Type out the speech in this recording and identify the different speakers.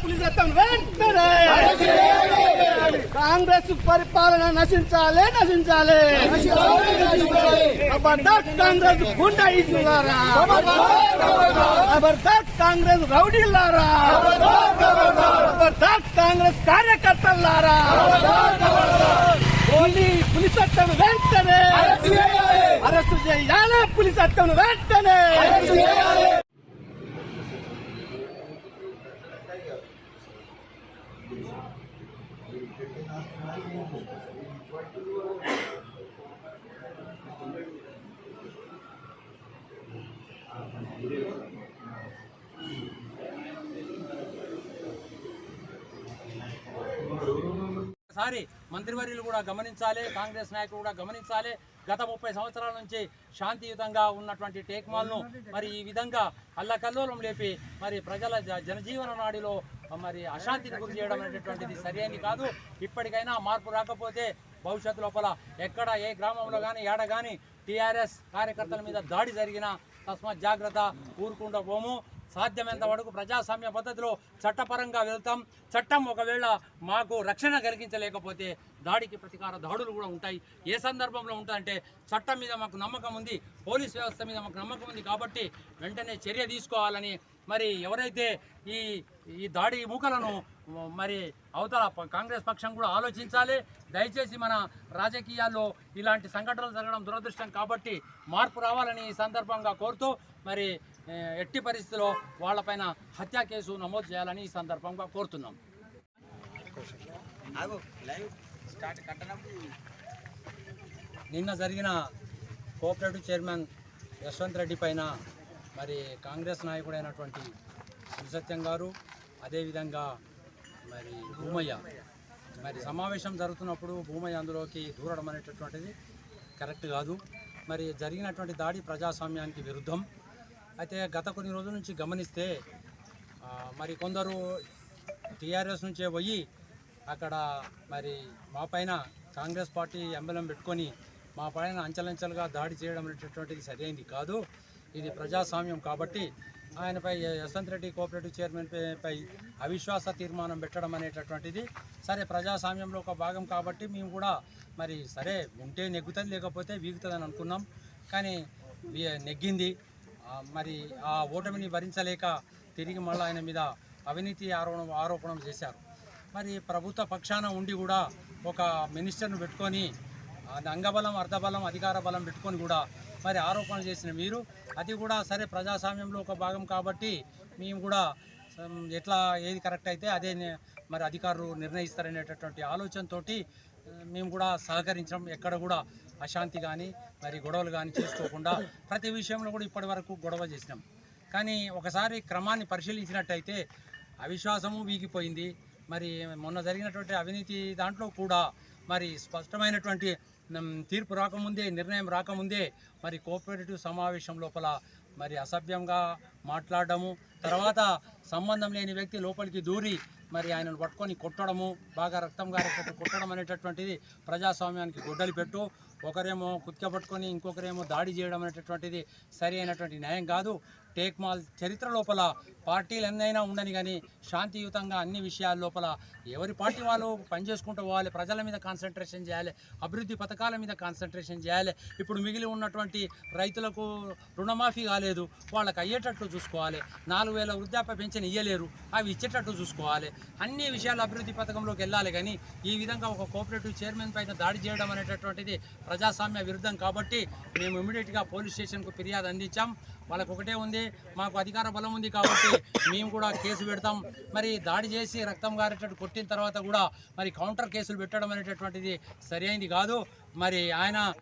Speaker 1: పులిస్ చట్టం వెంటనే కాంగ్రెస్ పరిపాలన నశించాలి నశించాలి ఖబర్దార్ కాంగ్రెస్ గుండాయిజులారా ఖబర్దార్ కాంగ్రెస్ రౌడీలారా ఖబర్దార్ కాంగ్రెస్ కార్యకర్తలారా ఓన్లీ పులిస్ చట్టం వెంటనే అరెస్టు చేయాలి పులిస్ చట్టం వెంటనే
Speaker 2: Thank you. ఒక్కసారి మంత్రివర్యులు కూడా గమనించాలి కాంగ్రెస్ నాయకులు కూడా గమనించాలి. గత ముప్పై సంవత్సరాల నుంచి శాంతియుతంగా ఉన్నటువంటి టేక్మాల్ను మరి ఈ విధంగా అల్లకల్లోలం లేపి మరి ప్రజల జనజీవన నాడిలో మరి అశాంతిని గురి చేయడం అనేటువంటిది సరైనది కాదు. ఇప్పటికైనా మార్పు రాకపోతే భవిష్యత్తు లోపల ఎక్కడ ఏ గ్రామంలో కానీ ఏడ కానీ టీఆర్ఎస్ కార్యకర్తల మీద దాడి జరిగినా తస్మాత్ జాగ్రత్త ఊరుకుండా పోము. సాధ్యమైనంత వరకు ప్రజాస్వామ్య పద్ధతిలో చట్టపరంగా వెళ్తాం. చట్టం ఒకవేళ మాకు రక్షణ కలిగించలేకపోతే దాడికి ప్రతీకార దాడులు కూడా ఉంటాయి. ఏ సందర్భంలో ఉంటాయంటే చట్టం మీద మాకు నమ్మకం ఉంది పోలీస్ వ్యవస్థ మీద మాకు నమ్మకం ఉంది కాబట్టి వెంటనే చర్య తీసుకోవాలని మరి ఎవరైతే ఈ ఈ దాడి మూకలను మరి అవతల కాంగ్రెస్ పక్షం కూడా ఆలోచించాలి. దయచేసి మన రాజకీయాల్లో ఇలాంటి సంఘటనలు జరగడం దురదృష్టం కాబట్టి మార్పు రావాలని ఈ సందర్భంగా కోరుతూ మరి ఎట్టి పరిస్థితిలో వాళ్ళపైన హత్యా కేసు నమోదు చేయాలని ఈ సందర్భంగా కోరుతున్నాం. నిన్న జరిగిన కోఆపరేటివ్ చైర్మన్ యశ్వంత్ రెడ్డి పైన మరి కాంగ్రెస్ నాయకుడైనటువంటి శివసత్యం గారు అదేవిధంగా మరి భూమయ్య. మరి సమావేశం జరుగుతున్నప్పుడు భూమయ్య అందులోకి దూరడం అనేటటువంటిది కరెక్ట్ కాదు. మరి జరిగినటువంటి దాడి ప్రజాస్వామ్యానికి విరుద్ధం. అయితే గత కొన్ని రోజుల నుంచి గమనిస్తే మరి కొందరు టీఆర్ఎస్ నుంచే పోయి అక్కడ మరి మా పైన కాంగ్రెస్ పార్టీ ఎంబలం పెట్టుకొని మా పైన అంచెలంచెలుగా దాడి చేయడం అనేటటువంటిది సరైనది కాదు. ఇది ప్రజాస్వామ్యం కాబట్టి ఆయనపై యశ్వంత్ రెడ్డి కోఆపరేటివ్ చైర్మన్ పై- అవిశ్వాస తీర్మానం పెట్టడం అనేటటువంటిది సరే ప్రజాస్వామ్యంలో ఒక భాగం కాబట్టి మేము కూడా మరి సరే ఉంటే నెగ్గుతుంది లేకపోతే వీగుతుందని అనుకున్నాం. కానీ నెగ్గింది. మరి ఆ ఓటమిని భరించలేక తిరిగి మళ్ళీ ఆయన మీద అవినీతి ఆరోపణ ఆరోపణం చేశారు. మరి ప్రభుత్వ పక్షాన ఉండి కూడా ఒక మినిస్టర్ను పెట్టుకొని అంగబలం అర్ధబలం అధికార బలం పెట్టుకొని కూడా మరి ఆరోపణలు చేసిన మీరు అది కూడా సరే ప్రజాస్వామ్యంలో ఒక భాగం కాబట్టి మేము కూడా ఎట్లా ఏది కరెక్ట్ అయితే అదే మరి అధికారులు నిర్ణయిస్తారనేటటువంటి ఆలోచనతోటి మేము కూడా సహకరించడం ఎక్కడ కూడా అశాంతి కానీ మరి గొడవలు కానీ చేసుకోకుండా ప్రతి విషయంలో కూడా ఇప్పటి వరకు గొడవ చేసినాం. కానీ ఒకసారి క్రమాన్ని పరిశీలించినట్టయితే అవిశ్వాసము వీగిపోయింది. మరి మొన్న జరిగినటువంటి అవినీతి దాంట్లో కూడా మరి స్పష్టమైనటువంటి తీర్పు రాకముందే నిర్ణయం రాకముందే మరి కోఆపరేటివ్ సమావేశం లోపల మరి అసభ్యంగా మాట్లాడడము తర్వాత సంబంధం లేని వ్యక్తి లోపలికి దూరి మరి ఆయనను పట్టుకొని కొట్టడము బాగా రక్తం గారేటట్టు కొట్టడం అనేటటువంటిది ప్రజాస్వామ్యానికి గొడ్డలి పెట్టు. ఒకరేమో కుత్క పట్టుకొని ఇంకొకరేమో దాడి చేయడం అనేటటువంటిది సరి అయినటువంటి న్యాయం కాదు. టేక్ మాల్ చరిత్ర లోపల పార్టీలు ఎన్నైనా ఉండని కానీ శాంతియుతంగా అన్ని విషయాల లోపల ఎవరి పార్టీ వాళ్ళు పనిచేసుకుంటూ పోవాలి ప్రజల మీద కాన్సన్ట్రేషన్ చేయాలి అభివృద్ధి పథకాల మీద కాన్సన్ట్రేషన్ చేయాలి. ఇప్పుడు మిగిలి ఉన్నటువంటి రైతులకు రుణమాఫీ కాలేదు. వాళ్ళకి అయ్యేటట్లు చూసుకోవాలి. నాలుగు వేల వృద్ధాప్య పెన్షన్ ఇయ్యలేరు. అవి ఇచ్చేటట్టు చూసుకోవాలి. అన్ని విషయాలు అభివృద్ధి పథకంలోకి వెళ్ళాలి కానీ ఈ విధంగా ఒక కోఆపరేటివ్ చైర్మన్ పైన దాడి చేయడం అనేటటువంటిది ప్రజాస్వామ్య విరుద్ధం కాబట్టి మేము ఇమీడియట్గా పోలీస్ స్టేషన్కు ఫిర్యాదు అందించాం. వాళ్ళకు ఒకటే ఉంది. మాకు అధికార బలం ఉంది కాబట్టి మేము కూడా కేసు పెడతాం. మరి దాడి చేసి రక్తం గారేటట్టు కొట్టిన తర్వాత కూడా మరి కౌంటర్ కేసులు పెట్టడం అనేటటువంటిది సరైనది కాదు. మరి ఆయన